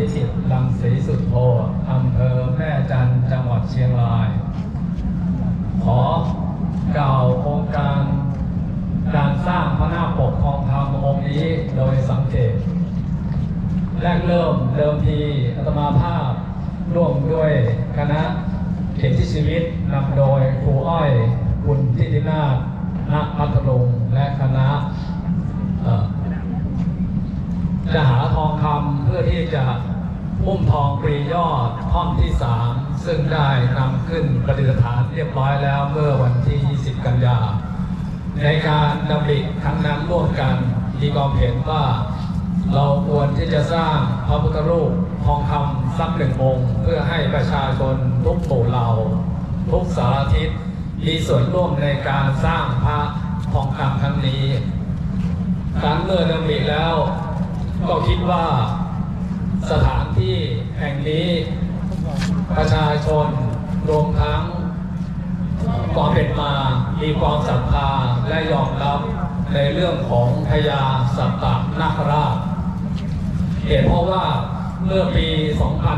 พิจิตรลังสีสุดโทอำเภอแม่จันจังหวัดเชียงราย ขอกล่าวโครงการการสร้างพระนาคปกทองคำองค์นี้โดยสังเกต แรกเริ่มเดิมทีอาตมาภาพร่วมด้วยคณะเขียนที่ชีวิตนำโดยครูอ้อยคุณทิตินาณพัทลุงและคณะจะหาทองคำเพื่อที่จะ พุ่มทองปรียอดห้องที่สามซึ่งได้นำขึ้นประดิษฐานเรียบร้อยแล้วเมื่อวันที่ 20 กันยา ในการดำริครั้งนั้นร่วมกันมีความเห็นว่าเราควรที่จะสร้างพระพุทธรูปทองคำสักหนึ่งองค์ เพื่อให้ประชาชนทุกหมู่เหล่า ทุกสารทิศมีส่วนร่วมในการสร้างพระทองคำครั้งนี้การเมื่อดำริแล้ว ก็คิดว่าสถาน ที่แห่งนี้ประชาชนรวมทั้งความเป็นมา มีความศรัทธาและยอมรับในเรื่องของพญาสัตตนาคราชเหตุเพราะว่าเมื่อปี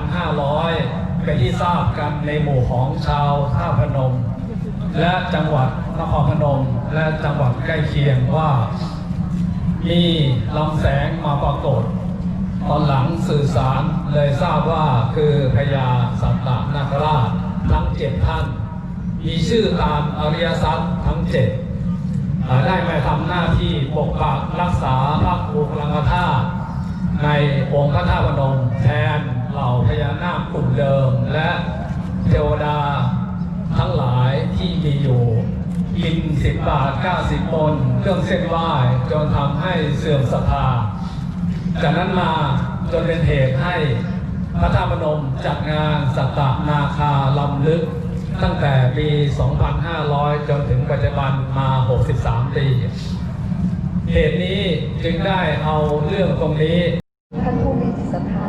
2500 เป็นที่ทราบกันในหมู่ของชาวท่าพนม และจังหวัดนครพนม และจังหวัดใกล้เคียงว่า มีลำแสงมาปรากฏ ตอนหลังสื่อสารเลยทราบว่าคือพญาสัตตนาคราชทั้งเจ็ดท่าน มีชื่อตามอริยสัจทั้งเจ็ดได้มาทำหน้าที่ปกปักรักษาพระภูพลังกธาตุในองค์พระธาตุพนมแทนเหล่าพญานาคกลุ่มเดิม และเทวดาทั้งหลายที่มีอยู่กินสิบบาทเก้าสิบปนเครื่องเส้นไหว้จนทำให้เสื่อมศรัทธา จากนั้นมาจนเป็นเหตุให้พระธาตุพนมจัดงานสัตตนาคาลำลึก ตั้งแต่ปี 2500 จนถึงปัจจุบันมา 63 ปีเหตุนี้จึงได้เอาเรื่องตรงนี้ท่านผู้มีจิตศรัทธา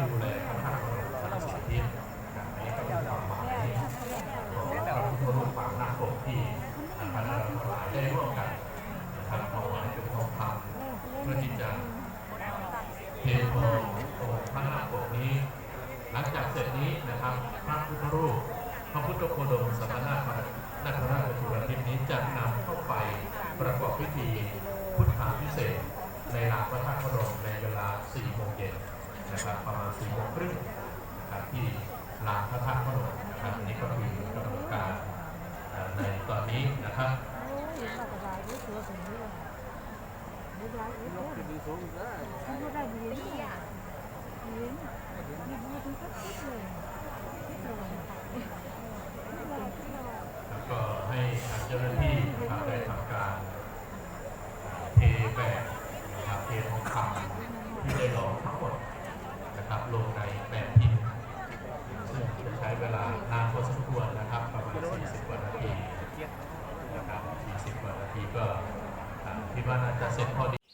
ดูเลยสำหรับสิทธิอันนี้ก็เป็นความหมายของพระพุทธรูปปางนาคปกที่คณะเารายได้ร่วมกันทำเาไว้เป็นทองคำเพื่อที่จะเทโลองระนาคปกนี้ หลังจากเสร็จนี้นะครับพระพุทธรูปพระพุทธโคดมสัมมานาคนาราชจุฬาทิพนี้จะนำเข้าไปประกอบพิธีพุทธาพิเศษในหลักพระธาตุพนมในเวลา4โมงเย็นนะครับประมาณ 4โมงครึ่งนะครับที่ลานพระธาตุพนมนะครับอันนี่ก็คือกำหนดการในตอนนี้นะครับแล้วก็ให้ทางเจ้าหน้าที่ได้ทำการเทแบบนะครับเททองคำ กว่านาทีก็อ่าคิดว่าน่าจะเสร็จพอดี